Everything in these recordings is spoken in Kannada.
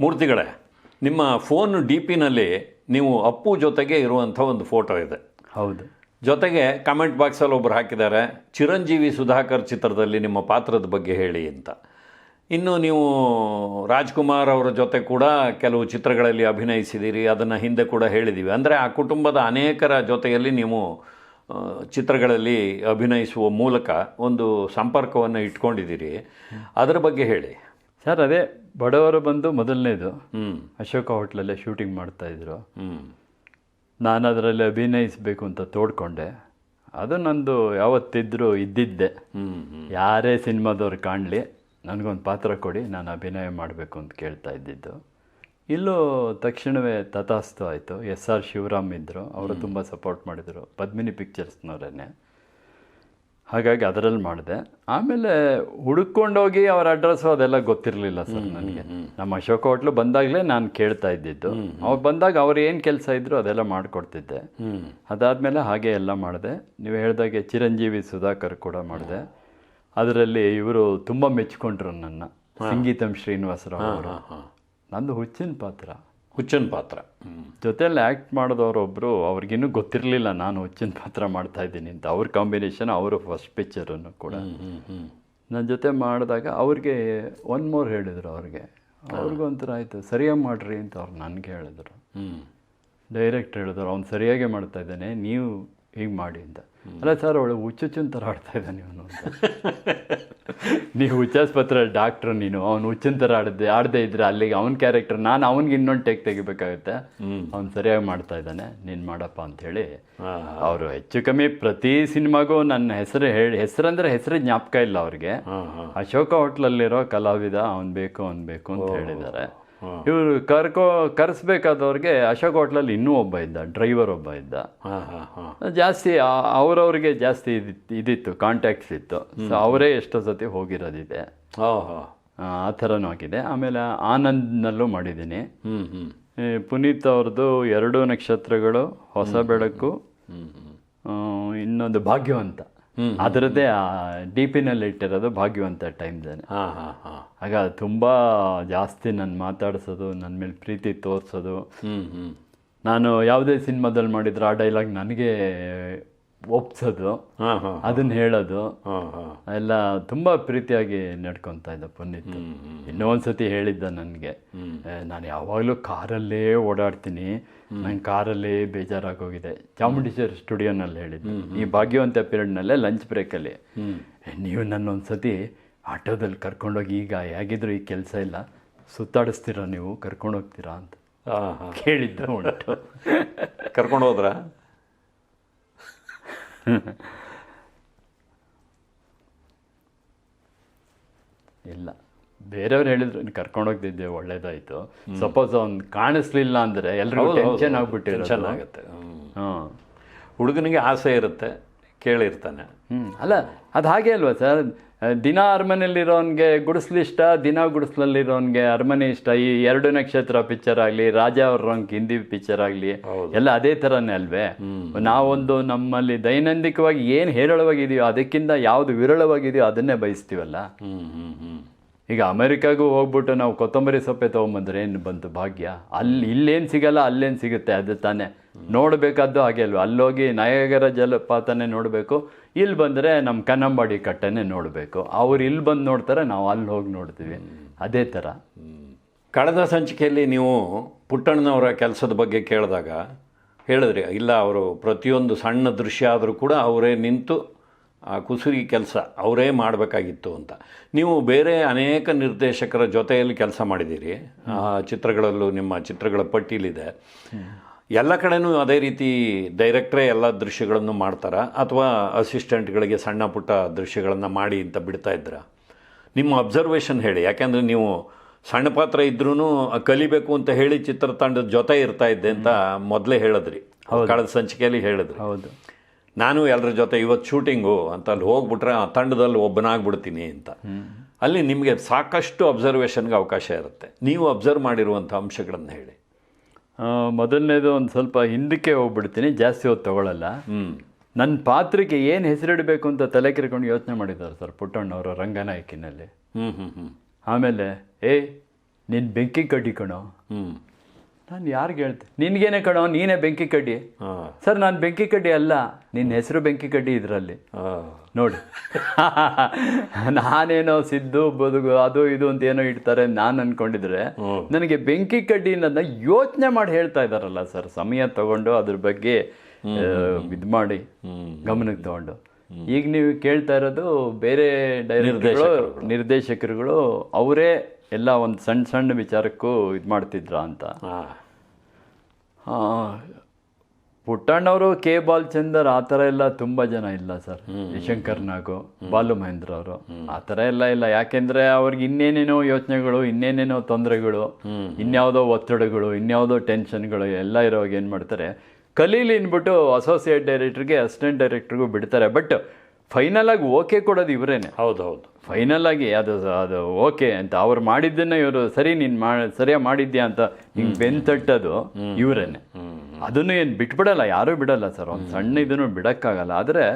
ಮೂರ್ತಿಗಳೇ ನಿಮ್ಮ ಫೋನ್ ಡಿ ಪಿನಲ್ಲಿ ನೀವು ಅಪ್ಪು ಜೊತೆಗೆ ಇರುವಂಥ ಒಂದು ಫೋಟೋ ಇದೆ. ಹೌದು. ಜೊತೆಗೆ ಕಮೆಂಟ್ ಬಾಕ್ಸಲ್ಲಿ ಒಬ್ಬರು ಹಾಕಿದ್ದಾರೆ ಚಿರಂಜೀವಿ ಸುಧಾಕರ್ ಚಿತ್ರದಲ್ಲಿ ನಿಮ್ಮ ಪಾತ್ರದ ಬಗ್ಗೆ ಹೇಳಿ ಅಂತ. ಇನ್ನು ನೀವು ರಾಜ್ಕುಮಾರ್ ಅವರ ಜೊತೆ ಕೂಡ ಕೆಲವು ಚಿತ್ರಗಳಲ್ಲಿ ಅಭಿನಯಿಸಿದ್ದೀರಿ ಅದನ್ನು ಹಿಂದೆ ಕೂಡ ಹೇಳಿದ್ದೀವಿ. ಅಂದರೆ ಆ ಕುಟುಂಬದ ಅನೇಕರ ಜೊತೆಯಲ್ಲಿ ನೀವು ಚಿತ್ರಗಳಲ್ಲಿ ಅಭಿನಯಿಸುವ ಮೂಲಕ ಒಂದು ಸಂಪರ್ಕವನ್ನು ಇಟ್ಕೊಂಡಿದ್ದೀರಿ. ಅದರ ಬಗ್ಗೆ ಹೇಳಿ. ಸರ್ ಅದೇ ಬಡವರು ಬಂದು ಮೊದಲನೇದು. ಹ್ಞೂ ಅಶೋಕ ಹೋಟ್ಲಲ್ಲೇ ಶೂಟಿಂಗ್ ಮಾಡ್ತಾಯಿದ್ರು ಹ್ಞೂ ನಾನು ಅದರಲ್ಲಿ ಅಭಿನಯಿಸಬೇಕು ಅಂತ ತೋಡ್ಕೊಂಡೆ. ಅದು ನಂದು ಯಾವತ್ತಿದ್ರೂ ಇದ್ದಿದ್ದೆ. ಯಾರೇ ಸಿನಿಮಾದವ್ರು ಕಾಣಲಿ ನನಗೊಂದು ಪಾತ್ರ ಕೊಡಿ ನಾನು ಅಭಿನಯ ಮಾಡಬೇಕು ಅಂತ ಕೇಳ್ತಾ ಇದ್ದಿದ್ದು. ಇಲ್ಲೂ ತಕ್ಷಣವೇ ತಥಾಸ್ತು ಆಯಿತು. ಎಸ್ ಆರ್ ಶಿವರಾಮ್ ಇದ್ದರು ಅವರು ತುಂಬ ಸಪೋರ್ಟ್ ಮಾಡಿದರು. ಪದ್ಮಿನಿ ಪಿಕ್ಚರ್ಸ್ನವರನ್ನೇ ಹಾಗಾಗಿ ಅದರಲ್ಲಿ ಮಾಡಿದೆ. ಆಮೇಲೆ ಹುಡುಕೊಂಡೋಗಿ ಅವ್ರ ಅಡ್ರೆಸ್ ಅದೆಲ್ಲ ಗೊತ್ತಿರಲಿಲ್ಲ ಸರ್ ನನಗೆ. ನಮ್ಮ ಅಶೋಕ ಹೋಟ್ಲು ಬಂದಾಗಲೇ ನಾನು ಕೇಳ್ತಾ ಇದ್ದಿದ್ದು. ಅವ್ರು ಬಂದಾಗ ಅವ್ರು ಏನು ಕೆಲಸ ಇದ್ರು ಅದೆಲ್ಲ ಮಾಡಿಕೊಡ್ತಿದ್ದೆ. ಅದಾದಮೇಲೆ ಹಾಗೆ ಎಲ್ಲ ಮಾಡಿದೆ. ನೀವು ಹೇಳ್ದಾಗೆ ಚಿರಂಜೀವಿ ಸುಧಾಕರ್ ಕೂಡ ಮಾಡಿದೆ. ಅದರಲ್ಲಿ ಇವರು ತುಂಬ ಮೆಚ್ಕೊಂಡ್ರು ನನ್ನ. ಸಂಗೀತಂ ಶ್ರೀನಿವಾಸರಾವ್ ಅವರು. ನಂದು ಹುಚ್ಚಿನ ಪಾತ್ರ. ಹುಚ್ಚನ್ ಪಾತ್ರ. ಜೊತೆಯಲ್ಲಿ ಆ್ಯಕ್ಟ್ ಮಾಡಿದವರೊಬ್ಬರು ಅವ್ರಿಗಿನ್ನೂ ಗೊತ್ತಿರಲಿಲ್ಲ ನಾನು ಹುಚ್ಚಿನ ಪಾತ್ರ ಮಾಡ್ತಾಯಿದ್ದೀನಿ ಅಂತ. ಅವ್ರ ಕಾಂಬಿನೇಷನ್ ಅವರು ಫಸ್ಟ್ ಪಿಕ್ಚರನ್ನು ಕೂಡ. ನನ್ನ ಜೊತೆ ಮಾಡಿದಾಗ ಅವ್ರಿಗೆ ಒನ್ ಮೋರ್ ಹೇಳಿದರು ಅವ್ರಿಗೆ. ಅವ್ರಿಗೊಂಥರ ಆಯಿತು ಸರಿಯಾಗಿ ಮಾಡ್ರಿ ಅಂತ ಅವ್ರು ನನಗೆ ಹೇಳಿದರು. ಡೈರೆಕ್ಟ್ ಹೇಳಿದ್ರು ಅವ್ನು ಸರಿಯಾಗೇ ಮಾಡ್ತಾ ಇದ್ದಾನೆ ನೀವು ಹೀಗೆ ಮಾಡಿ ಅಂತ. ಅಲ್ಲ ಸರ್ ಅವಳು ಹುಚ್ಚುಚ್ಚಿನ ಥರ ಆಡ್ತಾ ಇದ್ದಾನೆ ಇವನು ನೀವು ಹುಚ್ಚಾಸ್ಪತ್ರೆ ಡಾಕ್ಟ್ರು ನೀನು ಅವ್ನು ಹುಚ್ಚಿನ ಥರ ಆಡದೆ ಆಡದೆ ಇದ್ರೆ ಅಲ್ಲಿಗೆ ಅವ್ನ ಕ್ಯಾರೆಕ್ಟರ್ ನಾನು ಅವನಿಗೆ ಇನ್ನೊಂದು ಟೇಕ್ ತೆಗಿಬೇಕಾಗುತ್ತೆ. ಅವ್ನು ಸರಿಯಾಗಿ ಮಾಡ್ತಾ ಇದ್ದಾನೆ ನೀನು ಮಾಡಪ್ಪ ಅಂಥೇಳಿ ಅವರು ಹೆಚ್ಚು ಕಮ್ಮಿ ಪ್ರತಿ ಸಿನಿಮಾಗೂ ನನ್ನ ಹೆಸರು ಹೇಳಿ ಹೆಸರಂದ್ರೆ ಹೆಸರು ಜ್ಞಾಪಕ ಇಲ್ಲ ಅವ್ರಿಗೆ. ಅಶೋಕ ಹೋಟ್ಲಲ್ಲಿರೋ ಕಲಾವಿದ ಅವ್ನು ಬೇಕು ಅವ್ನು ಬೇಕು ಅಂತ ಹೇಳಿದ್ದಾರೆ. ಇವರು ಕರ್ಕೋ ಕರೆಸ್ಬೇಕಾದವ್ರಿಗೆ ಅಶೋಕ್ ಹೋಟ್ಲಲ್ಲಿ ಇನ್ನೂ ಒಬ್ಬ ಇದ್ದ ಡ್ರೈವರ್ ಒಬ್ಬ ಇದ್ದ. ಹಾಂ ಹಾಂ ಹಾಂ. ಜಾಸ್ತಿ ಅವರವ್ರಿಗೆ ಜಾಸ್ತಿ ಇದಿತ್ತು ಇದಿತ್ತು ಕಾಂಟ್ಯಾಕ್ಟ್ಸ್ ಇತ್ತು. ಸೊ ಅವರೇ ಎಷ್ಟೋ ಸತಿ ಹೋಗಿರೋದಿದೆ. ಆ ಥರನೂ ಆಗಿದೆ. ಆಮೇಲೆ ಆನಂದ್ನಲ್ಲೂ ಮಾಡಿದ್ದೀನಿ. ಪುನೀತ್ ಅವ್ರದ್ದು ಎರಡು ನಕ್ಷತ್ರಗಳು ಹೊಸ ಬೆಳಕು ಇನ್ನೊಂದು ಭಾಗ್ಯವಂತ. ಅದರದ್ದೇ ಡಿ ಪಿನಲ್ಲಿ ಇಟ್ಟಿರೋದು ಭಾಗ್ಯವಂತ ಟೈಮ್ದೇನೆ ಹಾಂ ಹಾಂ ಹಾಂ. ಆಗ ತುಂಬ ಜಾಸ್ತಿ ನನ್ನ ಮಾತಾಡಿಸೋದು ನನ್ನ ಮೇಲೆ ಪ್ರೀತಿ ತೋರಿಸೋದು. ಹ್ಞೂ ಹ್ಞೂ ನಾನು ಯಾವುದೇ ಸಿನಿಮಾದಲ್ಲಿ ಮಾಡಿದ್ರೆ ಆ ಡೈಲಾಗ್ ನನಗೆ ಒಪ್ಸೋದು ಅದನ್ನ ಹೇಳೋದು ಹಾಂ ಹಾಂ. ಎಲ್ಲ ತುಂಬಾ ಪ್ರೀತಿಯಾಗಿ ನಡ್ಕೊತಾ ಇದ್ದ ಪುನೀತ್. ಇನ್ನೂ ಒಂದ್ಸತಿ ಹೇಳಿದ್ದ ನನಗೆ ನಾನು ಯಾವಾಗಲೂ ಕಾರಲ್ಲೇ ಓಡಾಡ್ತೀನಿ. ನಂಗೆ ಕಾರಲ್ಲೇ ಬೇಜಾರಾಗೋಗಿದೆ ಚಾಮುಂಡೇಶ್ವರಿ ಸ್ಟುಡಿಯೋನಲ್ಲಿ ಹೇಳಿದ್ದು ಈ ಭಾಗ್ಯವಂತ ಪೀರಿಯಡ್ನಲ್ಲೇ ಲಂಚ್ ಬ್ರೇಕಲ್ಲಿ. ನೀವು ನನ್ನ ಒಂದ್ಸತಿ ಆಟೋದಲ್ಲಿ ಕರ್ಕೊಂಡೋಗಿ ಈಗ ಹೇಗಿದ್ರು ಈ ಕೆಲಸ ಇಲ್ಲ ಸುತ್ತಾಡಿಸ್ತೀರಾ ನೀವು? ಕರ್ಕೊಂಡು ಹೋಗ್ತೀರಾ ಅಂತ ಹಾಂ ಹಾಂ. ಕೇಳಿದ್ದು ಉಂಟು. ಕರ್ಕೊಂಡು ಹೋದ್ರಾ ಇಲ್ಲ. ಬೇರೆಯವ್ರು ಹೇಳಿದ್ರು ನೀನು ಕರ್ಕೊಂಡು ಹೋಗ್ತಿದ್ದೆ ಒಳ್ಳೇದಾಯ್ತು. ಸಪೋಸ್ ಅವ್ನು ಕಾಣಿಸ್ಲಿಲ್ಲ ಅಂದ್ರೆ ಎಲ್ರಿಗೂ ಟೆನ್ಷನ್ ಆಗ್ಬಿಟ್ಟು ಟೆನ್ಷನ್ ಆಗುತ್ತೆ. ಹ್ಞೂ ಹುಡುಗನಿಗೆ ಆಸೆ ಇರುತ್ತೆ ಕೇಳಿರ್ತಾನೆ. ಹ್ಮ್. ಅಲ್ಲ ಅದು ಹಾಗೆ ಅಲ್ವಾ ಸರ್? ದಿನ ಅರಮನೆಯಲ್ಲಿರೋನ್ಗೆ ಗುಡಿಸ್ಲು ಇಷ್ಟ ದಿನ ಗುಡಿಸ್ಲಲ್ಲಿರೋನ್ಗೆ ಅರಮನೆ ಇಷ್ಟ. ಈ ಎರಡು ನಕ್ಷತ್ರ ಪಿಕ್ಚರ್ ಆಗಲಿ ರಾಜ ಅವ್ರಂಗ್ ಹಿಂದಿ ಪಿಕ್ಚರ್ ಆಗಲಿ ಎಲ್ಲ ಅದೇ ಥರನೇ ಅಲ್ವೇ? ನಾವೊಂದು ನಮ್ಮಲ್ಲಿ ದೈನಂದಿಕವಾಗಿ ಏನು ಹೇರಳವಾಗಿದೆಯೋ ಅದಕ್ಕಿಂತ ಯಾವುದು ವಿರಳವಾಗಿದೆಯೋ ಅದನ್ನೇ ಬಯಸ್ತೀವಲ್ಲ? ಈಗ ಅಮೆರಿಕಾಗೂ ಹೋಗ್ಬಿಟ್ಟು ನಾವು ಕೊತ್ತಂಬರಿ ಸೊಪ್ಪೆ ತೊಗೊಂಬಂದ್ರೆ ಏನು ಬಂತು ಭಾಗ್ಯ? ಅಲ್ಲಿ ಇಲ್ಲೇನು ಸಿಗಲ್ಲ ಅಲ್ಲೇನು ಸಿಗುತ್ತೆ ಅದು ತಾನೇ. ನೋಡಬೇಕಾದ್ದು ಹಾಗೆ ಅಲ್ವ? ಅಲ್ಲೋಗಿ ನಯಗರ ಜಲಪಾತನೇ ನೋಡಬೇಕು ಇಲ್ಲಿ ಬಂದರೆ ನಮ್ಮ ಕನ್ನಂಬಾಡಿ ಕಟ್ಟೆನೇ ನೋಡಬೇಕು. ಅವ್ರು ಇಲ್ಲಿ ಬಂದು ನೋಡ್ತಾರೆ, ನಾವು ಅಲ್ಲಿ ಹೋಗಿ ನೋಡ್ತೀವಿ. ಅದೇ ಥರ ಕಳೆದ ಸಂಚಿಕೆಯಲ್ಲಿ ನೀವು ಪುಟ್ಟಣ್ಣನವರ ಕೆಲಸದ ಬಗ್ಗೆ ಕೇಳಿದಾಗ ಹೇಳಿದ್ರಿ, ಇಲ್ಲ, ಅವರು ಪ್ರತಿಯೊಂದು ಸಣ್ಣ ದೃಶ್ಯ ಆದರೂ ಕೂಡ ಅವರೇ ನಿಂತು ಆ ಕುಸುರಿ ಕೆಲಸ ಅವರೇ ಮಾಡಬೇಕಾಗಿತ್ತು ಅಂತ. ನೀವು ಬೇರೆ ಅನೇಕ ನಿರ್ದೇಶಕರ ಜೊತೆಯಲ್ಲಿ ಕೆಲಸ ಮಾಡಿದ್ದೀರಿ. ಚಿತ್ರಗಳಲ್ಲೂ ನಿಮ್ಮ ಚಿತ್ರಗಳ ಪಟ್ಟಿಲಿದೆ. ಎಲ್ಲ ಕಡೆನೂ ಅದೇ ರೀತಿ ಡೈರೆಕ್ಟ್ರೇ ಎಲ್ಲ ದೃಶ್ಯಗಳನ್ನು ಮಾಡ್ತಾರಾ? ಅಥವಾ ಅಸಿಸ್ಟೆಂಟ್ಗಳಿಗೆ ಸಣ್ಣ ಪುಟ್ಟ ದೃಶ್ಯಗಳನ್ನು ಮಾಡಿ ಅಂತ ಬಿಡ್ತಾ ಇದ್ದೀರಾ? ನಿಮ್ಮ ಅಬ್ಸರ್ವೇಷನ್ ಹೇಳಿ. ಯಾಕೆಂದರೆ ನೀವು ಸಣ್ಣ ಪಾತ್ರ ಇದ್ರೂ ಕಲಿಬೇಕು ಅಂತ ಹೇಳಿ ಚಿತ್ರತಂಡದ ಜೊತೆ ಇರ್ತಾ ಇದ್ದೆ ಅಂತ ಮೊದಲೇ ಹೇಳಿದ್ರಿ. ಕಳೆದ ಸಂಚಿಕೆಯಲ್ಲಿ ಹೇಳಿದ್ರಿ. ಹೌದು. ನಾನು ಎಲ್ಲರ ಜೊತೆ ಇವತ್ತು ಶೂಟಿಂಗು ಅಂತ ಅಲ್ಲಿ ಹೋಗ್ಬಿಟ್ರೆ ಆ ತಂಡದಲ್ಲಿ ಒಬ್ಬನಾಗ್ಬಿಡ್ತೀನಿ ಅಂತ. ಅಲ್ಲಿ ನಿಮಗೆ ಸಾಕಷ್ಟು ಅಬ್ಸರ್ವೇಷನ್ಗೆ ಅವಕಾಶ ಇರುತ್ತೆ. ನೀವು ಅಬ್ಸರ್ವ್ ಮಾಡಿರುವಂಥ ಅಂಶಗಳನ್ನು ಹೇಳಿ. ಮೊದಲನೇದು ಒಂದು ಸ್ವಲ್ಪ ಹಿಂದಕ್ಕೆ ಹೋಗ್ಬಿಡ್ತೀನಿ ಜಾಸ್ತಿ ಹೊತ್ತು ತೊಗೊಳ್ಳಲ್ಲ ಹ್ಞೂ ನನ್ನ ಪಾತ್ರಕ್ಕೆ ಏನು ಹೆಸರಿಡಬೇಕು ಅಂತ ತಲೆ ಕಿರ್ಕೊಂಡು ಯೋಚನೆ ಮಾಡಿದ್ದಾರೆ ಸರ್ ಪುಟ್ಟಣ್ಣವರು ರಂಗನಾಯಕಿನಲ್ಲಿ. ಹ್ಞೂ ಹ್ಞೂ ಹ್ಞೂ ಆಮೇಲೆ ಏ ನೀನು ಬೆಂಕಿ ಕಡ್ಡಿ ಕಣೋ. ಹ್ಞೂ ನಾನು ಯಾರಿಗೆ ಹೇಳ್ತೆ? ನಿನ್ಗೇನೆ ಕಣೋ ನೀನೇ ಬೆಂಕಿ ಕಡ್ಡಿ. ಹಾಂ ಸರ್ ನಾನು ಬೆಂಕಿ ಕಡ್ಡಿ ಅಲ್ಲ ನಿನ್ನ ಹೆಸರು ಬೆಂಕಿ ಕಡ್ಡಿ ಇದರಲ್ಲಿ. ನೋಡಿ. ನಾನೇನೋ ಸಿದ್ದು ಬದುಕು ಅದು ಇದು ಅಂತ ಏನೋ ಇಡ್ತಾರೆ ನಾನು ಅನ್ಕೊಂಡಿದ್ರೆ ನನಗೆ ಬೆಂಕಿ ಕಡ್ಡಿ ಅನ್ನೋದನ್ನ ಯೋಚನೆ ಮಾಡಿ ಹೇಳ್ತಾ ಇದಾರಲ್ಲ ಸರ್. ಸಮಯ ತಗೊಂಡು ಅದ್ರ ಬಗ್ಗೆ ಇದು ಮಾಡಿ ಗಮನಕ್ಕೆ ತಗೊಂಡು. ಈಗ ನೀವು ಕೇಳ್ತಾ ಇರೋದು ಬೇರೆ ನಿರ್ದೇಶಕರುಗಳು ಅವರೇ ಎಲ್ಲ ಒಂದು ಸಣ್ಣ ಸಣ್ಣ ವಿಚಾರಕ್ಕೂ ಇದು ಮಾಡ್ತಿದ್ರ ಅಂತ. ಪುಟ್ಟಣ್ಣವರು ಕೆ ಬಾಲ್ಚಂದರ್ ಆ ಥರ ಎಲ್ಲ ತುಂಬ ಜನ ಇಲ್ಲ ಸರ್. ಯಶಂಕರ್ ನಾಗು ಬಾಲು ಮಹೇಂದ್ರ ಅವರು. ಆ ಥರ ಎಲ್ಲ ಇಲ್ಲ. ಯಾಕೆಂದರೆ ಅವ್ರಿಗೆ ಇನ್ನೇನೇನೋ ಯೋಚನೆಗಳು ಇನ್ನೇನೇನೋ ತೊಂದರೆಗಳು ಇನ್ಯಾವುದೋ ಒತ್ತಡಗಳು ಇನ್ಯಾವುದೋ ಟೆನ್ಷನ್ಗಳು ಎಲ್ಲ ಇರೋವಾಗ ಏನು ಮಾಡ್ತಾರೆ ಕಲೀಲಿ ಅಂದ್ಬಿಟ್ಟು ಅಸೋಸಿಯೇಟ್ ಡೈರೆಕ್ಟ್ರಿಗೆ ಅಸಿಸ್ಟೆಂಟ್ ಡೈರೆಕ್ಟ್ರಿಗೂ ಬಿಡ್ತಾರೆ. ಬಟ್ ಫೈನಲ್ ಆಗಿ ಓಕೆ ಕೊಡೋದು ಇವರೇನೆ. ಹೌದು ಹೌದು. ಫೈನಲ್ ಆಗಿ ಅದು ಅದು ಓಕೆ ಅಂತ ಅವ್ರು ಮಾಡಿದ್ದನ್ನ ಇವರು ಸರಿ ನೀನು ಮಾ ಸರಿಯಾಗಿ ಮಾಡಿದ್ಯಾ ಅಂತ ಹಿಂಗೆ ತಟ್ಟದು ಇವರೇನೆ. ಅದನ್ನು ಏನು ಬಿಟ್ಬಿಡಲ್ಲ ಯಾರೂ ಬಿಡಲ್ಲ ಸರ್. ಒಂದು ಸಣ್ಣ ಇದನ್ನು ಬಿಡೋಕ್ಕಾಗಲ್ಲ. ಆದರೆ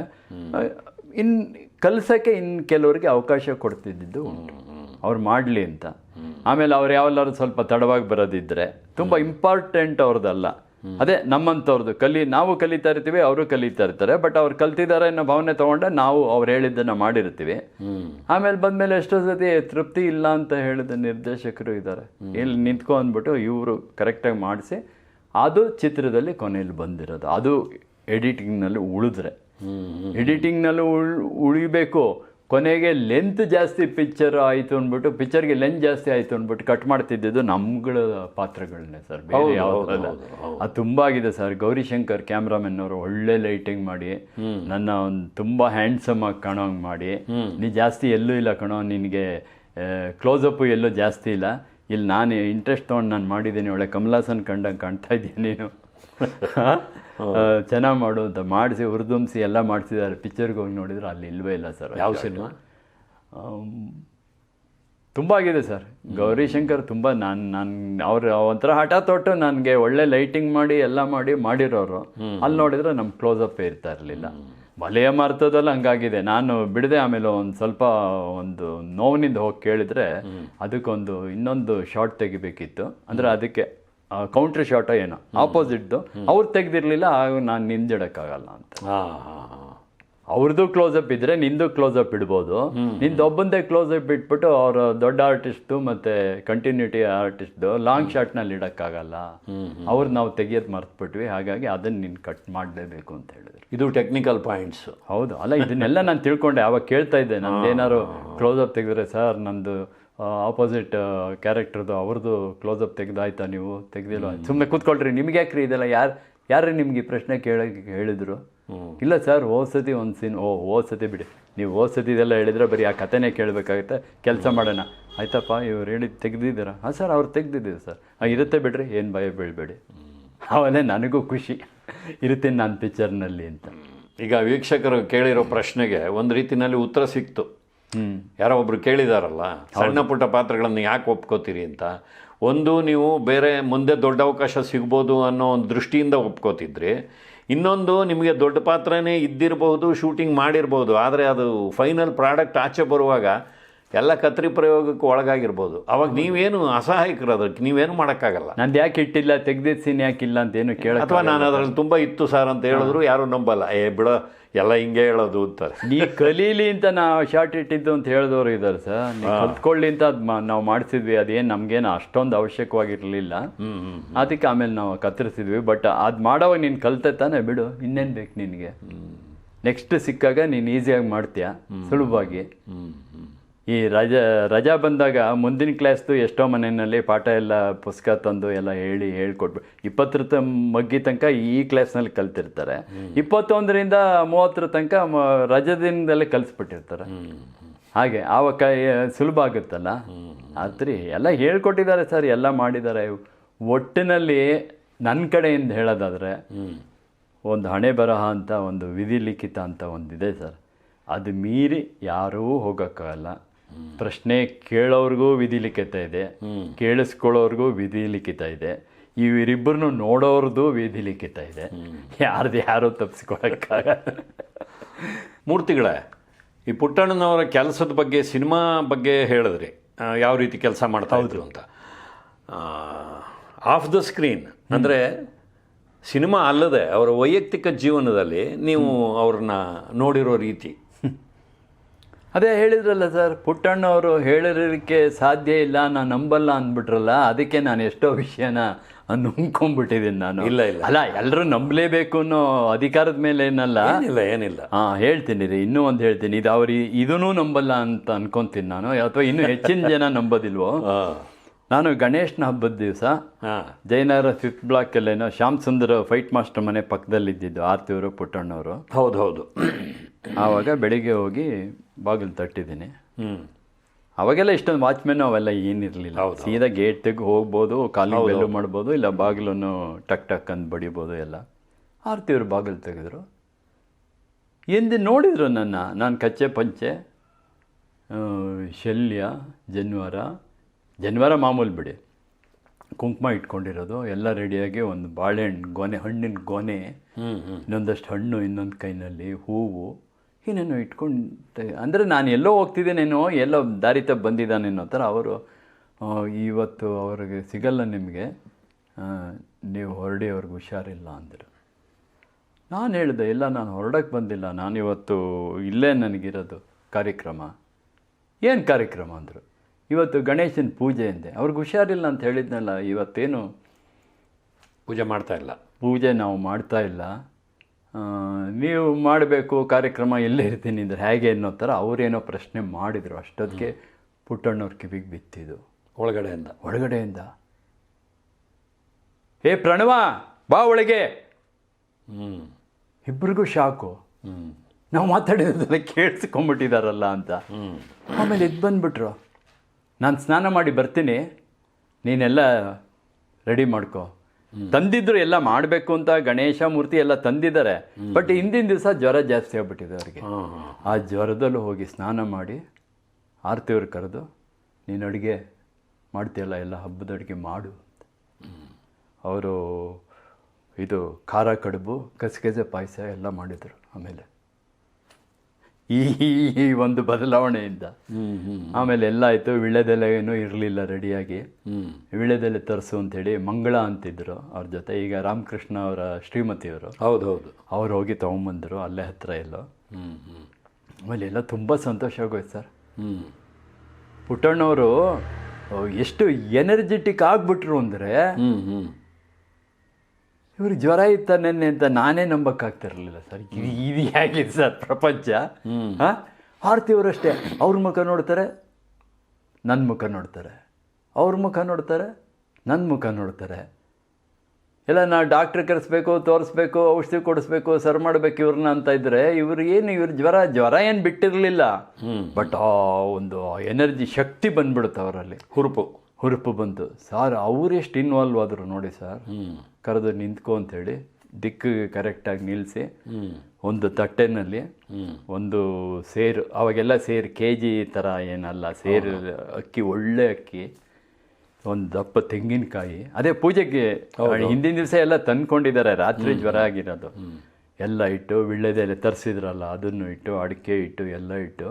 ಇನ್ ಕಲ್ಸಕ್ಕೆ ಇನ್ನು ಕೆಲವರಿಗೆ ಅವಕಾಶ ಕೊಡ್ತಿದ್ದಿದ್ದು ಉಂಟು. ಅವ್ರು ಮಾಡಲಿ ಅಂತ. ಆಮೇಲೆ ಅವ್ರು ಯಾವೆಲ್ಲರೂ ಸ್ವಲ್ಪ ತಡವಾಗಿ ಬರೋದಿದ್ರೆ ತುಂಬ ಇಂಪಾರ್ಟೆಂಟ್ ಅವ್ರದ್ದಲ್ಲ. ಅದೇ ನಮ್ಮಂಥವ್ರದ್ದು ಕಲಿ ನಾವು ಕಲಿತಾ ಇರ್ತೀವಿ ಅವರು ಕಲಿತಾ ಇರ್ತಾರೆ. ಬಟ್ ಅವ್ರು ಕಲ್ತಿದ್ದಾರೆ ಅನ್ನೋ ಭಾವನೆ ತಗೊಂಡೆ ನಾವು ಅವ್ರು ಹೇಳಿದ್ದನ್ನು ಮಾಡಿರ್ತೀವಿ. ಆಮೇಲೆ ಬಂದ್ಮೇಲೆ ಎಷ್ಟೋ ಸತಿ ತೃಪ್ತಿ ಇಲ್ಲ ಅಂತ ಹೇಳಿದ ನಿರ್ದೇಶಕರು ಇದ್ದಾರೆ. ಇಲ್ಲಿ ನಿಂತ್ಕೊ ಅಂದ್ಬಿಟ್ಟು ಇವರು ಕರೆಕ್ಟಾಗಿ ಮಾಡಿಸಿ ಅದು ಚಿತ್ರದಲ್ಲಿ ಕೊನೆಯಲ್ಲಿ ಬಂದಿರೋದು. ಅದು ಎಡಿಟಿಂಗ್ನಲ್ಲಿ ಉಳಿದ್ರೆ. ಎಡಿಟಿಂಗ್ನಲ್ಲೂ ಉಳ್ ಉಳಿಬೇಕು. ಕೊನೆಗೆ ಲೆಂತ್ ಜಾಸ್ತಿ ಪಿಕ್ಚರ್ ಆಯಿತು ಅಂದ್ಬಿಟ್ಟು ಪಿಕ್ಚರ್ಗೆ ಲೆಂತ್ ಜಾಸ್ತಿ ಆಯಿತು ಅಂದ್ಬಿಟ್ಟು ಕಟ್ ಮಾಡ್ತಿದ್ದಿದ್ದು ನಮ್ಗಳ ಪಾತ್ರಗಳನ್ನೇ ಸರ್ ಬೇರೆ ಯಾವುದಲ್ಲ ಅದು ತುಂಬ ಆಗಿದೆ ಸರ್ ಗೌರಿಶಂಕರ್ ಕ್ಯಾಮ್ರಾಮನ್ ಅವರು ಒಳ್ಳೆ ಲೈಟಿಂಗ್ ಮಾಡಿ ನನ್ನ ಒಂದು ತುಂಬ ಹ್ಯಾಂಡ್ಸಮ್ ಆಗಿ ಕಾಣೋಂಗೆ ಮಾಡಿ. ನೀ ಜಾಸ್ತಿ ಎಲ್ಲೂ ಇಲ್ಲ ಕಣೋ ನಿನಗೆ ಕ್ಲೋಸಪ್ಪು ಎಲ್ಲೂ ಜಾಸ್ತಿ ಇಲ್ಲ. ಇಲ್ಲಿ ನಾನು ಇಂಟ್ರೆಸ್ಟ್ ತೊಗೊಂಡು ನಾನು ಮಾಡಿದ್ದೀನಿ. ಒಳ್ಳೆ ಕಮಲಾಸನ್ ಕಂಡಂಗೆ ಕಾಣ್ತಾ ಇದ್ದೀನಿ ನೀನು. ಚೆನ್ನಾಗಿ ಮಾಡು ಅಂತ ಮಾಡಿಸಿ ಹುರಿದುಂಬಿಸಿ ಎಲ್ಲ ಮಾಡಿಸಿದ್ದಾರೆ. ಪಿಕ್ಚರ್ಗೆ ಹೋಗಿ ನೋಡಿದ್ರೆ ಅಲ್ಲಿ ಇಲ್ವೇ ಇಲ್ಲ ಸರ್ ಯಾವ ಸಿನಿಮಾ ತುಂಬ ಆಗಿದೆ ಸರ್ ಗೌರಿಶಂಕರ್ ತುಂಬ ನಾನು ನಾನು ಅವ್ರು ಒಂಥರ ಹಠ ತೊಟ್ಟು ನನಗೆ ಒಳ್ಳೆ ಲೈಟಿಂಗ್ ಮಾಡಿ ಎಲ್ಲ ಮಾಡಿ ಮಾಡಿರೋರು. ಅಲ್ಲಿ ನೋಡಿದ್ರೆ ನಮ್ಮ ಕ್ಲೋಸಪ್ ಇರ್ತಾ ಇರಲಿಲ್ಲ. ಮಲೆಯ ಮಾರ್ತದಲ್ಲಿ ಹಂಗಾಗಿದೆ. ನಾನು ಬಿಡದೆ ಆಮೇಲೆ ಒಂದು ಸ್ವಲ್ಪ ಒಂದು ನೋವಿನಿಂದ ಹೋಗಿ ಕೇಳಿದ್ರೆ ಅದಕ್ಕೊಂದು ಇನ್ನೊಂದು ಶಾರ್ಟ್ ತೆಗಿಬೇಕಿತ್ತು. ಅಂದರೆ ಅದಕ್ಕೆ ಕೌಂಟ್ರ್ ಶಾಟ ಏನೋ ಆಪೋಸಿಟ್ದು ಅವ್ರು ತೆಗ್ದಿರ್ಲಿಲ್ಲ ನಾನು ನಿಂದಿಡಕ್ಕಾಗಲ್ಲ ಅಂತ. ಅವ್ರದ್ದು ಕ್ಲೋಸಪ್ ಇದ್ರೆ ನಿಂದು ಕ್ಲೋಸಪ್ ಇಡ್ಬೋದು. ನಿಂದು ಒಬ್ಬಂದೇ ಕ್ಲೋಸಪ್ ಇಟ್ಬಿಟ್ಟು ಅವ್ರ ದೊಡ್ಡ ಆರ್ಟಿಸ್ಟು ಮತ್ತೆ ಕಂಟಿನ್ಯೂಟಿ ಆರ್ಟಿಸ್ಟ್ ಲಾಂಗ್ ಶಾಟ್ನಲ್ಲಿ ಇಡೋಕ್ಕಾಗಲ್ಲ. ಅವ್ರು ನಾವು ತೆಗಿಯೋದು ಮರ್ತ್ಬಿಟ್ವಿ ಹಾಗಾಗಿ ಅದನ್ನ ನೀನು ಕಟ್ ಮಾಡಲೇಬೇಕು ಅಂತ ಹೇಳಿದ್ರು. ಇದು ಟೆಕ್ನಿಕಲ್ ಪಾಯಿಂಟ್ಸ್ ಹೌದು ಅಲ್ಲ ಇದನ್ನೆಲ್ಲ ನಾನು ತಿಳ್ಕೊಂಡೆ ಅವಾಗ ಕೇಳ್ತಾ ಇದ್ದೆ ನಂದು ಏನಾದ್ರು ಕ್ಲೋಸಪ್ ತೆಗೆದ್ರೆ ಸರ್ ನಂದು ಆಪೋಸಿಟ್ ಕ್ಯಾರೆಕ್ಟರ್ದು ಅವ್ರದ್ದು ಕ್ಲೋಸಪ್ ತೆಗ್ದಾಯ್ತಾ ನೀವು? ತೆಗ್ದಿಲ್ಲ ಸುಮ್ಮನೆ ಕೂತ್ಕೊಳ್ರಿ ನಿಮ್ಗೆ ಯಾಕ್ರಿ ಇದೆಲ್ಲ? ಯಾರು ಯಾರು ನಿಮ್ಗೆ ಈ ಪ್ರಶ್ನೆ ಕೇಳಕ್ಕೆ ಹೇಳಿದರು ಇಲ್ಲ ಸರ್ ಓ ಸತಿ ಒಂದು ಸೀನ್ ಓ ಹೋದ್ ಸತಿ ಬಿಡಿ. ನೀವು ಓದ್ಸತಿ ಸತಿ ಇದೆಲ್ಲ ಹೇಳಿದ್ರೆ ಬರೀ ಆ ಕಥೆನೇ ಕೇಳಬೇಕಾಗುತ್ತೆ. ಕೆಲಸ ಮಾಡೋಣ. ಆಯ್ತಪ್ಪ ಇವ್ರು ಹೇಳಿದ್ದು ತೆಗ್ದಿದ್ದೀರಾ? ಹಾಂ ಸರ್ ಅವ್ರು ತೆಗ್ದಿದ್ದೀವಿ ಸರ್. ಹಾಂ ಇರುತ್ತೆ ಬಿಡ್ರಿ ಏನು ಭಯ ಬೀಳಬೇಡಿ. ಆಮೇಲೆ ನನಗೂ ಖುಷಿ. ಇರುತ್ತೆ ನಾನು ಪಿಕ್ಚರ್ನಲ್ಲಿ ಅಂತ. ಈಗ ವೀಕ್ಷಕರು ಕೇಳಿರೋ ಪ್ರಶ್ನೆಗೆ ಒಂದು ರೀತಿಯಲ್ಲಿ ಉತ್ತರ ಸಿಕ್ತು. ಯಾರೋ ಒಬ್ರು ಕೇಳಿದಾರಲ್ಲ ಸಣ್ಣ ಪುಟ್ಟ ಪಾತ್ರಗಳನ್ನು ಯಾಕೆ ಒಪ್ಕೋತೀರಿ ಅಂತ. ಒಂದು ನೀವು ಬೇರೆ ಮುಂದೆ ದೊಡ್ಡ ಅವಕಾಶ ಸಿಗ್ಬೋದು ಅನ್ನೋ ಒಂದು ದೃಷ್ಟಿಯಿಂದ ಒಪ್ಕೋತಿದ್ರಿ ಇನ್ನೊಂದು ನಿಮಗೆ ದೊಡ್ಡ ಪಾತ್ರನೇ ಇದ್ದಿರಬಹುದು ಶೂಟಿಂಗ್ ಮಾಡಿರ್ಬೋದು ಆದರೆ ಅದು ಫೈನಲ್ ಪ್ರಾಡಕ್ಟ್ ಆಚೆ ಬರುವಾಗ ಎಲ್ಲ ಕತ್ರಿ ಪ್ರಯೋಗಕ್ಕೆ ಒಳಗಾಗಿರ್ಬೋದು. ಅವಾಗ ನೀವೇನು ಅಸಹಾಯಕರು ಅದಕ್ಕೆ ನೀವೇನು ಮಾಡೋಕ್ಕಾಗಲ್ಲ. ನಂದು ಯಾಕೆ ಇಟ್ಟಿಲ್ಲ? ತೆಗ್ದಿದ್ದು ಸೀನ್ ಇಲ್ಲ ಅಂತ ಏನು ಕೇಳ ಅಥವಾ ನಾನು ಅದರಲ್ಲಿ ತುಂಬ ಇತ್ತು ಸರ್ ಅಂತ ಹೇಳಿದ್ರು ಯಾರು ನಂಬಲ್ಲ. ಏ ಬಿಡ ಎಲ್ಲ ಹಿಂಗೆ ಹೇಳೋದು ಅಂತಾರೆ. ನೀ ಕಲೀಲಿ ಅಂತ ನಾವು ಶಾರ್ಟ್ ಇಟ್ಟಿದ್ದು ಅಂತ ಹೇಳಿದವರು ಇದ್ದಾರೆ ಸರ್. ನೀವು ಕಲ್ತ್ಕೊಳ್ಳಿ ಅಂತ ಅದು ನಾವು ಮಾಡಿಸಿದ್ವಿ. ಅದೇನು ನಮಗೇನು ಅಷ್ಟೊಂದು ಅವಶ್ಯಕವಾಗಿರಲಿಲ್ಲ. ಅದಕ್ಕೆ ಆಮೇಲೆ ನಾವು ಕತ್ತರಿಸಿದ್ವಿ. ಬಟ್ ಅದು ಮಾಡೋವಾಗ ನೀನು ಕಲ್ತೆ ತಾನೇ ಬಿಡು. ಇನ್ನೇನು ಬೇಕು ನಿನಗೆ? ನೆಕ್ಸ್ಟ್ ಸಿಕ್ಕಾಗ ನೀನು ಈಸಿಯಾಗಿ ಮಾಡ್ತೀಯ? ಸುಲಭವಾಗಿ. ಈ ರಜಾ ರಜಾ ಬಂದಾಗ ಮುಂದಿನ ಕ್ಲಾಸ್ದು ಎಷ್ಟೋ ಮನೆಯಲ್ಲಿ ಪಾಠ ಎಲ್ಲ ಪುಸ್ತಕ ತಂದು ಎಲ್ಲ ಹೇಳಿ ಹೇಳ್ಕೊಟ್ಬಿಟ್ಟು ಇಪ್ಪತ್ತರ ತ ಮಗ್ಗಿ ತನಕ ಈ ಕ್ಲಾಸ್ನಲ್ಲಿ ಕಲ್ತಿರ್ತಾರೆ. ಇಪ್ಪತ್ತೊಂದರಿಂದ ಮೂವತ್ತರ ತನಕ ರಜಾ ದಿನದಲ್ಲೇ ಕಲಿಸ್ಬಿಟ್ಟಿರ್ತಾರೆ. ಹಾಗೆ ಆವಾಗ ಸುಲಭ ಆಗುತ್ತಲ್ಲ? ಆದ್ರಿ ಎಲ್ಲ ಹೇಳ್ಕೊಟ್ಟಿದ್ದಾರೆ ಸರ್ ಎಲ್ಲ ಮಾಡಿದ್ದಾರೆ. ಒಟ್ಟಿನಲ್ಲಿ ನನ್ನ ಕಡೆಯಿಂದ ಹೇಳೋದಾದರೆ ಒಂದು ಹಣೆ ಬರಹ ಅಂತ ಒಂದು ವಿಧಿ ಲಿಖಿತ ಅಂತ ಒಂದಿದೆ ಸರ್. ಅದು ಮೀರಿ ಯಾರೂ ಹೋಗೋಕ್ಕಾಗಲ್ಲ. ಪ್ರಶ್ನೆ ಕೇಳೋರ್ಗೂ ವಿಧಿ ಲಿಖಿತ ಇದೆ ಕೇಳಿಸ್ಕೊಳ್ಳೋರ್ಗೂ ವಿಧಿ ಲಿಖಿತ ಇದೆ ಇವರಿಬ್ಬರನ್ನು ನೋಡೋರ್ದು ವಿಧಿ ಲಿಖಿತ ಇದೆ. ಯಾರ್ದು ಯಾರು ತಪ್ಪಿಸ್ಕೊಳಕ್ಕಾಗ ಮೂರ್ತಿಗಳೇ ಈ ಪುಟ್ಟಣ್ಣನವರ ಕೆಲಸದ ಬಗ್ಗೆ ಸಿನಿಮಾ ಬಗ್ಗೆ ಹೇಳಿದ್ರಿ. ಯಾವ ರೀತಿ ಕೆಲಸ ಮಾಡ್ತಾ ಇದ್ರು ಅಂತ. ಆಫ್ ದ ಸ್ಕ್ರೀನ್ ಅಂದರೆ ಸಿನಿಮಾ ಅಲ್ಲದೆ ಅವರ ವೈಯಕ್ತಿಕ ಜೀವನದಲ್ಲಿ ನೀವು ಅವ್ರನ್ನ ನೋಡಿರೋ ರೀತಿ. ಅದೇ ಹೇಳಿದ್ರಲ್ಲ ಸರ್ ಪುಟ್ಟಣ್ಣವರು ಹೇಳಿರೋದಕ್ಕೆ ಸಾಧ್ಯ ಇಲ್ಲ ನಾನು ನಂಬಲ್ಲ ಅಂದ್ಬಿಟ್ರಲ್ಲ ಅದಕ್ಕೆ ನಾನು ಎಷ್ಟೋ ವಿಷಯನ ನುಂಗ್ಕೊಂಡ್ಬಿಟ್ಟಿದ್ದೀನಿ ನಾನು. ಇಲ್ಲ, ಇಲ್ಲ. ಅಲ್ಲ ಎಲ್ಲರೂ ನಂಬಲೇಬೇಕು ಅನ್ನೋ ಅಧಿಕಾರದ ಮೇಲೆ ಏನಲ್ಲ? ಏನಿಲ್ಲ ಏನಿಲ್ಲ. ಹಾಂ ಹೇಳ್ತೀನಿ ರೀ ಇನ್ನೂ ಒಂದು ಹೇಳ್ತೀನಿ. ಇದು ಅವ್ರು ಇದನ್ನೂ ನಂಬಲ್ಲ ಅಂತ ಅನ್ಕೊಂತೀನಿ ನಾನು. ಅಥವಾ ಇನ್ನೂ ಹೆಚ್ಚಿನ ಜನ ನಂಬೋದಿಲ್ವೋ? ನಾನು ಗಣೇಶನ ಹಬ್ಬದ ದಿವಸ ಜಯನಗರ ಫಿಫ್ತ್ ಬ್ಲಾಕಲ್ಲೇನೋ ಶ್ಯಾಮ್ ಸುಂದರ್ ಫೈಟ್ ಮಾಸ್ಟರ್ ಮನೆ ಪಕ್ಕದಲ್ಲಿದ್ದಿದ್ದು ಆರ್ತಿಯವರು ಪುಟ್ಟಣ್ಣವರು. ಹೌದು ಹೌದು. ಆವಾಗ ಬೆಳಿಗ್ಗೆ ಹೋಗಿ ಬಾಗಿಲು ತಟ್ಟಿದ್ದೀನಿ. ಹ್ಞೂ ಅವಾಗೆಲ್ಲ ಇಷ್ಟೊಂದು ವಾಚ್ಮೆನ್ ಅವೆಲ್ಲ ಏನಿರಲಿಲ್ಲ. ಸೀದಾ ಗೇಟ್ ತೆಗೆ ಹೋಗ್ಬೋದು ಕಾಲಿಗೆ ಬೆಲ್ಲು ಮಾಡ್ಬೋದು ಇಲ್ಲ ಬಾಗಿಲನ್ನು ಟಕ್ ಟಕ್ ಅಂತ ಬಡಿಬೋದು ಎಲ್ಲ. ಆರ್ತಿಯವರು ಬಾಗಿಲು ತೆಗೆದ್ರು. ಎಂದು ನೋಡಿದ್ರು ನನ್ನ ನಾನು ಕಚ್ಚೆ ಪಂಚೆ ಶಲ್ಯ ಜನ್ವಾರ. ಜನ್ವಾರ ಮಾಮೂಲು ಬಿಡಿ. ಕುಂಕುಮ ಇಟ್ಕೊಂಡಿರೋದು ಎಲ್ಲ ರೆಡಿಯಾಗಿ ಒಂದು ಬಾಳೆಹಣ್ಣು ಗೊನೆ ಹಣ್ಣಿನ ಗೊನೆ. ಇನ್ನೊಂದಷ್ಟು ಹಣ್ಣು ಇನ್ನೊಂದು ಕೈನಲ್ಲಿ ಹೂವು. ಏನೇನೋ ಇಟ್ಕೊಂಡು ಅಂದರೆ ನಾನು ಎಲ್ಲೋ ಹೋಗ್ತಿದ್ದೇನೇನೋ ಎಲ್ಲೋ ದಾರಿ ಬಂದಿದ್ದಾನೆ ಬಂದಿದ್ದಾನೇನೋ ಥರ ಅವರು ಇವತ್ತು ಅವ್ರಿಗೆ ಸಿಗಲ್ಲ ನಿಮಗೆ. ನೀವು ಹೊರಡಿ ಅವ್ರಿಗೆ ಹುಷಾರಿಲ್ಲ ಅಂದರು. ನಾನು ಹೇಳಿದೆ ಇಲ್ಲ ನಾನು ಹೊರಡಕ್ಕೆ ಬಂದಿಲ್ಲ. ನಾನು ಇವತ್ತು ಇಲ್ಲೇ ನನಗಿರೋದು ಕಾರ್ಯಕ್ರಮ. ಏನು ಕಾರ್ಯಕ್ರಮ ಅಂದರು? ಇವತ್ತು ಗಣೇಶನ ಪೂಜೆ ಅಂದೆ. ಅವ್ರಿಗೆ ಹುಷಾರಿಲ್ಲ ಅಂತ ಹೇಳಿದ್ನಲ್ಲ ಇವತ್ತೇನು? ಪೂಜೆ ಮಾಡ್ತಾ ಇಲ್ಲ. ಪೂಜೆ ನಾವು ಮಾಡ್ತಾ ಇಲ್ಲ. ನೀವು ಮಾಡಬೇಕು ಕಾರ್ಯಕ್ರಮ ಎಲ್ಲೇ ಇರ್ತೀನಿ ಅಂದರೆ ಹೇಗೆ ಅನ್ನೋ ಥರ ಅವರೇನೋ ಪ್ರಶ್ನೆ ಮಾಡಿದರು. ಅಷ್ಟೊತ್ತಿಗೆ ಪುಟ್ಟಣ್ಣವ್ರ ಕಿವಿಗೆ ಬಿತ್ತಿದ್ದು. ಒಳಗಡೆಯಿಂದ. ಒಳಗಡೆಯಿಂದ. ಏ ಪ್ರಣವ ಬಾ ಒಳಗೆ. ಹ್ಞೂ ಇಬ್ರಿಗೂ ಶಾಕು. ಹ್ಞೂ ನಾವು ಮಾತಾಡಿರೋದೆಲ್ಲ ಕೇಳಿಸ್ಕೊಂಬಿಟ್ಟಿದಾರಲ್ಲ ಅಂತ. ಹ್ಞೂ ಆಮೇಲೆ ಎದ್ದು ಬಂದ್ಬಿಟ್ರು. ನಾನು ಸ್ನಾನ ಮಾಡಿ ಬರ್ತೀನಿ. ನೀನೆಲ್ಲ ರೆಡಿ ಮಾಡ್ಕೊ. ತಂದಿದ್ರು ಎಲ್ಲ ಮಾಡಬೇಕು ಅಂತ ಗಣೇಶ ಮೂರ್ತಿ ಎಲ್ಲ ತಂದಿದ್ದಾರೆ. ಬಟ್ ಹಿಂದಿನ ದಿವಸ ಜ್ವರ ಜಾಸ್ತಿ ಆಗ್ಬಿಟ್ಟಿದೆ ಅವ್ರಿಗೆ. ಆ ಜ್ವರದಲ್ಲೂ ಹೋಗಿ ಸ್ನಾನ ಮಾಡಿ ಆರ್ತಿಯವ್ರು ಕರೆದು ನೀನು ಅಡುಗೆ ಮಾಡ್ತೀಯಲ್ಲ ಎಲ್ಲ ಹಬ್ಬದ ಅಡುಗೆ ಮಾಡು. ಅವರು ಇದು ಖಾರ ಕಡುಬು ಗಸಗಸೆ ಪಾಯಸ ಎಲ್ಲ ಮಾಡಿದರು ಆಮೇಲೆ. ಈ ಒಂದು ಬದಲಾವಣೆಯಿಂದ. ಆಮೇಲೆ ಎಲ್ಲ ಆಯಿತು ವಿಳ್ಯದೆಲೆ ಏನೂ ಇರಲಿಲ್ಲ ರೆಡಿಯಾಗಿ. ವಿಳ್ಯದೆಲೆ ತರಿಸು ಅಂತೇಳಿ ಮಂಗಳ ಅಂತಿದ್ರು ಅವ್ರ ಜೊತೆ. ಈಗ ರಾಮಕೃಷ್ಣ ಅವರ ಶ್ರೀಮತಿಯವರು. ಹೌದು ಹೌದು ಅವ್ರು ಹೋಗಿ ತೊಗೊಂಬಂದರು ಅಲ್ಲೇ ಹತ್ತಿರ ಎಲ್ಲೋ. ಆಮೇಲೆ ಎಲ್ಲ ತುಂಬ ಸಂತೋಷ ಆಗೋಯ್ತು ಸರ್. ಪುಟ್ಟಣ್ಣವರು ಎಷ್ಟು ಎನರ್ಜೆಟಿಕ್ ಆಗಿಬಿಟ್ರು ಅಂದರೆ ಇವ್ರಿಗೆ ಜ್ವರ ಇತ್ತ ನೆನ್ನೆ ಅಂತ ನಾನೇ ನಂಬಕ್ಕಾಗ್ತಿರ್ಲಿಲ್ಲ ಸರ್. ಇದು ಇದು ಹೇಗಿದೆ ಸರ್ ಪ್ರಪಂಚ? ಹಾಂ? ಆರ್ತಿಯವರು ಅಷ್ಟೇ. ಅವ್ರ ಮುಖ ನೋಡ್ತಾರೆ ನನ್ನ ಮುಖ ನೋಡ್ತಾರೆ. ಅವ್ರ ಮುಖ ನೋಡ್ತಾರೆ ನನ್ನ ಮುಖ ನೋಡ್ತಾರೆ. ಎಲ್ಲ ನಾ ಡಾಕ್ಟ್ರ್ ಕರೆಸ್ಬೇಕು ತೋರಿಸ್ಬೇಕು ಔಷಧಿ ಕೊಡಿಸ್ಬೇಕು ಸರ್ ಮಾಡಬೇಕು ಇವ್ರನ್ನ ಅಂತ ಇದ್ದರೆ ಇವ್ರು ಏನು ಇವ್ರ ಜ್ವರ ಜ್ವರ ಏನು ಬಿಟ್ಟಿರಲಿಲ್ಲ. ಬಟ್ ಆ ಒಂದು ಎನರ್ಜಿ ಶಕ್ತಿ ಬಂದ್ಬಿಡುತ್ತೆ ಅವರಲ್ಲಿ. ಹುರುಪು. ಹುರುಪು ಬಂತು. ಸರ್ ಅವರೆಷ್ಟು ಇನ್ವಾಲ್ವ್ ಆದರು ನೋಡಿ ಸರ್ ಕರೆದು ನಿಂತ್ಕೊ ಅಂತೇಳಿ ದಿಕ್ಕಿಗೆ ಕರೆಕ್ಟಾಗಿ ನಿಲ್ಲಿಸಿ ಒಂದು ತಟ್ಟೆನಲ್ಲಿ ಒಂದು ಸೇರು ಅವಾಗೆಲ್ಲ ಸೇರು ಕೆ ಜಿ ಥರ ಏನಲ್ಲ ಸೇರು ಅಕ್ಕಿ ಒಳ್ಳೆ ಅಕ್ಕಿ ಒಂದು ದಪ್ಪ ತೆಂಗಿನಕಾಯಿ. ಅದೇ ಪೂಜೆಗೆ ಹಿಂದಿನ ದಿವಸ ಎಲ್ಲ ತಂದ್ಕೊಂಡಿದ್ದಾರೆ ರಾತ್ರಿ ಜ್ವರ ಆಗಿರೋದು. ಎಲ್ಲ ಇಟ್ಟು ವಿಳ್ಳೆದೆಲೆ ತರಿಸಿದ್ರಲ್ಲ ಅದನ್ನು ಇಟ್ಟು ಅಡಿಕೆ ಇಟ್ಟು ಎಲ್ಲ ಇಟ್ಟು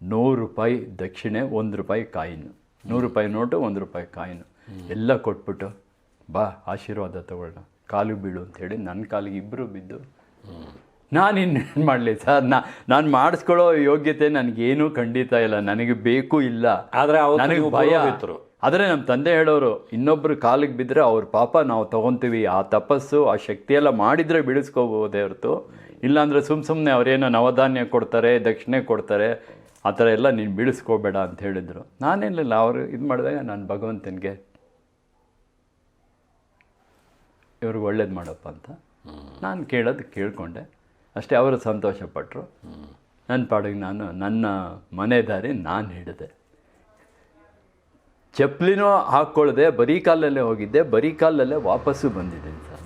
ನೂರು ರೂಪಾಯಿ ದಕ್ಷಿಣೆ ಒಂದು ರೂಪಾಯಿ ಕಾಯಿನು. ನೂರು ರೂಪಾಯಿ ನೋಟು ಒಂದು ರೂಪಾಯಿ ಕಾಯಿನು. ಎಲ್ಲ ಕೊಟ್ಬಿಟ್ಟು ಬಾ ಆಶೀರ್ವಾದ ತಗೊಳ್ಳೋಣ ಕಾಲು ಬೀಳು ಅಂತೇಳಿ ನನ್ನ ಕಾಲಿಗೆ ಇಬ್ಬರು ಬಿದ್ದು ನಾನು ಇನ್ನೇನು ಮಾಡಲಿ ಸರ್? ನಾ ನಾನು ಮಾಡಿಸ್ಕೊಳ್ಳೋ ಯೋಗ್ಯತೆ ನನಗೇನೂ ಖಂಡಿತ ಇಲ್ಲ. ನನಗೆ ಬೇಕು ಇಲ್ಲ. ಆದ್ರೆ ನನಗೆ ಭಯ. ಇತ್ತು ಆದರೆ ನಮ್ಮ ತಂದೆ ಹೇಳೋರು ಇನ್ನೊಬ್ಬರು ಕಾಲಿಗೆ ಬಿದ್ದರೆ ಅವ್ರ ಪಾಪ ನಾವು ತೊಗೊತೀವಿ. ಆ ತಪಸ್ಸು ಆ ಶಕ್ತಿಯೆಲ್ಲ ಮಾಡಿದರೆ ಬಿಡಿಸ್ಕೋಬೋದೇ ಹೊರತು. ಇಲ್ಲಾಂದರೆ ಸುಮ್ಮ ಸುಮ್ಮನೆ ಅವರೇನೋ ನವಧಾನ್ಯ ಕೊಡ್ತಾರೆ ದಕ್ಷಿಣೆ ಕೊಡ್ತಾರೆ. ಆ ಥರ ಎಲ್ಲ ನೀನು ಬಿಡಿಸ್ಕೋಬೇಡ ಅಂತ ಹೇಳಿದರು. ನಾನೇನಿಲ್ಲ, ಅವರು ಇದು ಮಾಡಿದಾಗ ನಾನು ಭಗವಂತನಿಗೆ ಇವ್ರಿಗೆ ಒಳ್ಳೇದು ಮಾಡಪ್ಪ ಅಂತ. ನಾನು ಕೇಳೋದು ಕೇಳಿಕೊಂಡೆ. ಅಷ್ಟೇ ಅವರು ಸಂತೋಷಪಟ್ಟರು ನನ್ನ ಪಾಡಿಗೆ ನಾನು, ನನ್ನ ಮನೆ ದಾರಿ ನಾನು ಹಿಡಿದೆ. ಚಪ್ಪಲಿನೂ ಹಾಕ್ಕೊಳ್ಳದೆ ಬರೀ ಕಾಲಲ್ಲೇ ಹೋಗಿದ್ದೆ, ಬರೀ ಕಾಲಲ್ಲೇ ವಾಪಸ್ಸು ಬಂದಿದ್ದೀನಿ ಸರ್.